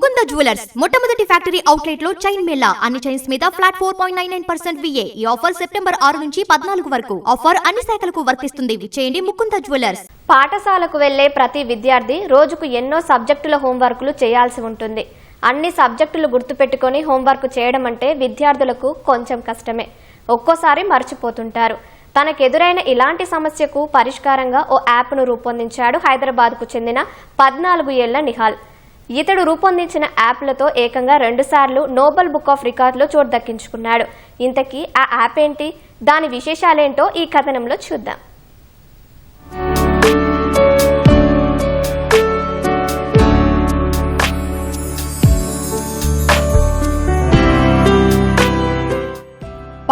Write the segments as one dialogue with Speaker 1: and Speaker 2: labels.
Speaker 1: Mukunda jewellers. మొట్టమొదటి factory అవుట్లెట్లో chain mela అన్ని చైన్స్ మీద flat four point nine nine percent V A offer September ఆరు నుంచి పద్నాలుగు వరకు. ఆఫర్ అన్ని శాఖలకు వర్తిస్తుంది. చేయండి ముకుంద జ్యువెలర్స్.
Speaker 2: పాఠశాలకు వెళ్ళే ప్రతి విద్యార్థి రోజుకు ఎన్నో సబ్జెక్టుల హోంవర్క్లు చేయాల్సి ఉంటుంది. అన్ని సబ్జెక్టులు గుర్తుపెట్టుకొని హోంవర్క్ చేయడం అంటే విద్యార్థులకు కొంచెం కష్టమే. ఒక్కోసారి మర్చిపోతుంటారు. తనకెదురైన ఇలాంటి సమస్యకు పరిష్కారంగా ఓ యాప్ను రూపొందించాడు హైదరాబాద్కు చెందిన పద్నాలుగు ఏళ్ళ నిహాల్. ఇతడు రూపొందించిన యాప్లతో ఏకంగా రెండుసార్లు నోబెల్ బుక్ ఆఫ్ రికార్డులో చోటు దక్కించుకున్నాడు. ఇంతకీ ఆ యాప్ ఏంటి? దాని విశేషాలేంటో ఈ కథనంలో చూద్దాం.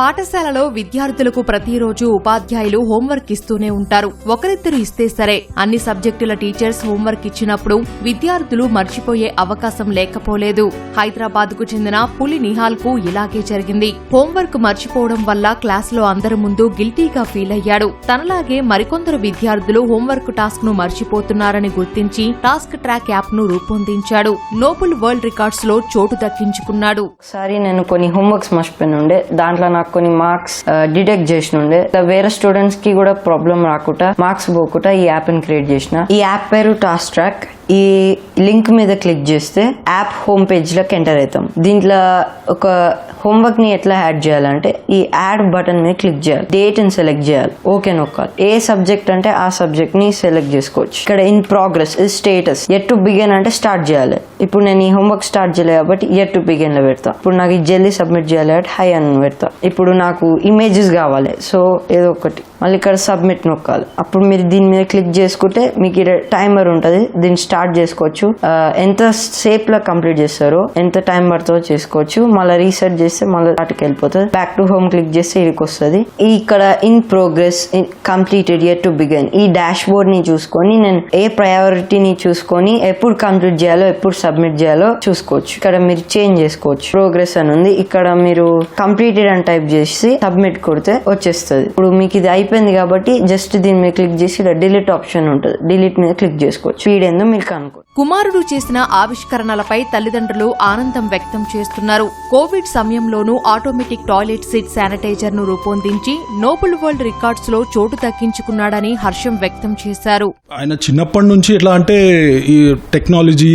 Speaker 3: పాఠశాలలో విద్యార్థులకు ప్రతిరోజు ఉపాధ్యాయులు హోంవర్క్ ఇస్తూనే ఉంటారు. ఒకరిద్దరు ఇస్తే సరే. అన్ని సబ్జెక్టుల టీచర్స్ హోంవర్క్ ఇచ్చినప్పుడు విద్యార్థులు మర్చిపోయే అవకాశం లేకపోలేదు. హైదరాబాద్కు చెందిన పులి నిహాల్కు ఇలాగే జరిగింది. హోంవర్క్ మర్చిపోవడం వల్ల క్లాసులో అందరి ముందు గిల్టీగా ఫీల్ అయ్యాడు. తనలాగే మరికొందరు విద్యార్థులు హోంవర్క్ టాస్క్ను మర్చిపోతున్నారని గుర్తించి టాస్క్ ట్రాక్ యాప్ను రూపొందించాడు. నోబుల్ వరల్డ్ రికార్డ్స్లో చోటు దక్కించుకున్నాడు.
Speaker 4: సారీ నేను కొన్ని హోంవర్క్స్ మర్చిపోయిన ఉండే. దాంట్లో నాకు కొన్ని మార్క్స్ డిటెక్ట్ చేసిన ఉండే వేరే స్టూడెంట్స్కి కూడా ప్రాబ్లం రాకుండా మార్క్స్ పోకుండా ఈ యాప్ని క్రియేట్ చేసిన. ఈ యాప్ పేరు టాస్ ట్రాక్ ఈ లింక్ మీద క్లిక్ చేస్తే యాప్ హోమ్ పేజ్లోకి ఎంటర్ అవుతాం. దీంట్లో ఒక హోంవర్క్ని ఎట్లా యాడ్ చేయాలంటే ఈ యాడ్ బటన్ మీద క్లిక్ చేయాలి. డేట్ని సెలెక్ట్ చేయాలి. ఓకే నొక్కాలి ఏ సబ్జెక్ట్ అంటే ఆ సబ్జెక్ట్ని సెలెక్ట్ చేసుకోవచ్చు. ఇక్కడ in progress status yet to begin అంటే స్టార్ట్ చేయాలి. ఇప్పుడు నేను ఈ హోంవర్క్ స్టార్ట్ చేయలేదు కాబట్టి ఎట్ టు బిగిన్లో పెడతా. ఇప్పుడు నాకు ఈ జల్దీ సబ్మిట్ చేయాలి కాబట్టి హై అని పెడతా. ఇప్పుడు నాకు ఇమేజెస్ కావాలి. సో ఏదో ఒకటి. మళ్ళీ ఇక్కడ సబ్మిట్ నొక్కాలి. అప్పుడు మీరు దీని మీద క్లిక్ చేసుకుంటే మీకు టైమర్ ఉంటుంది. దీన్ని స్టార్ట్ చేసుకోవచ్చు. ఎంత సేపులో కంప్లీట్ చేస్తారో ఎంత టైం పడుతుందో చేసుకోవచ్చు. మళ్ళీ రీసెట్ చేస్తే మళ్ళీ వాటికి వెళ్ళిపోతుంది. బ్యాక్ టు హోమ్ క్లిక్ చేస్తే ఇదికి వస్తుంది. ఈ ఇక్కడ in progress completed yet to begin ఈ డాష్ బోర్డ్ని చూసుకొని నేను ఏ ప్రయారిటీని చూసుకొని ఎప్పుడు కంప్లీట్ చేయాలో ఎప్పుడు సబ్మిట్ చేయాలో చూసుకోవచ్చు. ఇక్కడ మీరు చేంజ్ చేసుకోవచ్చు. ప్రోగ్రెస్ అని ఉంది. ఇక్కడ మీరు కంప్లీటెడ్ అని టైప్ చేసి సబ్మిట్ కొడితే వచ్చేస్తుంది. ఇప్పుడు మీకు ఇది అయిపోయింది కాబట్టి జస్ట్ దీని మీద క్లిక్ చేసి ఇక్కడ డిలీట్ ఆప్షన్ ఉంటుంది. డిలీట్ మీద క్లిక్ చేసుకోవచ్చు. స్పీడ్ ఏందో మీరు тканку.
Speaker 3: కుమారుడు చేసిన ఆవిష్కరణలపై తల్లిదండ్రులు ఆనందం వ్యక్తం చేస్తున్నారు. కోవిడ్ సమయంలోనూ ఆటోమేటిక్ టాయిలెట్ సీట్ శానిటైజర్ను రూపొందించి నోబెల్ వరల్డ్ రికార్డ్స్లో చోటు దక్కించుకున్నాడని హర్షం వ్యక్తం చేశారు.
Speaker 5: ఆయన చిన్నప్పటి నుంచి ఎట్లా అంటే ఈ టెక్నాలజీ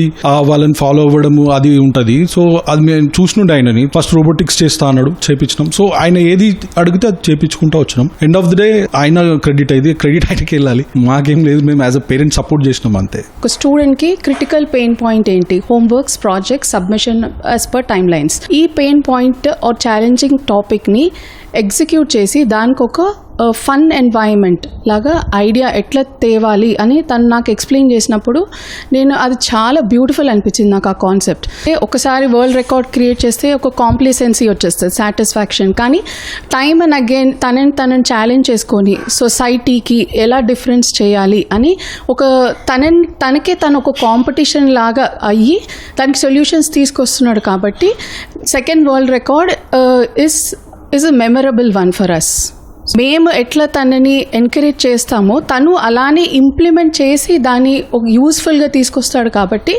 Speaker 5: వాళ్ళని ఫాలో అవ్వడము అది ఉంటది. సో అది మేము చూసినుండే ఆయనని. ఫస్ట్ రోబోటిక్స్ చేస్తా అన్నాడు చేపించినాం. సో ఆయన ఏది అడిగితే అది చేపించుకుంటా వచ్చినాం. ఎండ్ ఆఫ్ ది డే ఆయన క్రెడిట్ అయింది క్రెడిట్ ఆయనకి వెళ్ళాలి. మాకేం లేదు మేము యాజ్ అ పేరెంట్ సపోర్ట్ చేసినాం అంతే.
Speaker 6: ఒక స్టూడెంట్కి క్రిటికల్ పెయిన్ పాయింట్ ఏంటి? Homeworks project submission as per timelines ఈ పెయిన్ పాయింట్ ఆర్ ఛాలెంజింగ్ టాపిక్ని ఎగ్జిక్యూట్ చేసి దానికి ఒక ఫన్ ఎన్వైర్మెంట్ లాగా ఐడియా ఎట్లా తేవాలి అని తను నాకు ఎక్స్ప్లెయిన్ చేసినప్పుడు నేను అది చాలా బ్యూటిఫుల్ అనిపించింది నాకు ఆ కాన్సెప్ట్ ఒకసారి వరల్డ్ రికార్డ్ క్రియేట్ చేస్తే ఒక కాంప్లిసెన్సీ వచ్చేస్తుంది సాటిస్ఫాక్షన్ కానీ టైమ్ అండ్ అగైన్ తనని తనని ఛాలెంజ్ చేసుకొని సొసైటీకి ఎలా డిఫరెన్స్ చేయాలి అని ఒక తనని తనకే తను ఒక కాంపిటీషన్ లాగా అయ్యి దానికి సొల్యూషన్స్ తీసుకొస్తున్నాడు కాబట్టి second world record is is a memorable one for us మేము ఎట్లా తనని ఎంకరేజ్ చేస్తామో తను అలానే ఇంప్లిమెంట్ చేసి దాన్ని ఒక యూస్ఫుల్గా తీసుకొస్తాడు కాబట్టి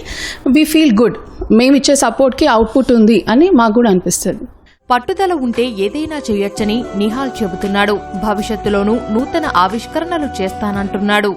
Speaker 6: వీ ఫీల్ గుడ్ మేము ఇచ్చే సపోర్ట్కి అవుట్పుట్ ఉంది అని మాకు కూడా అనిపిస్తుంది.
Speaker 3: పట్టుదల ఉంటే ఏదైనా చేయొచ్చని నిహాల్ చెబుతున్నాడు. భవిష్యత్తులోనూ నూతన ఆవిష్కరణలు చేస్తానంటున్నాడు.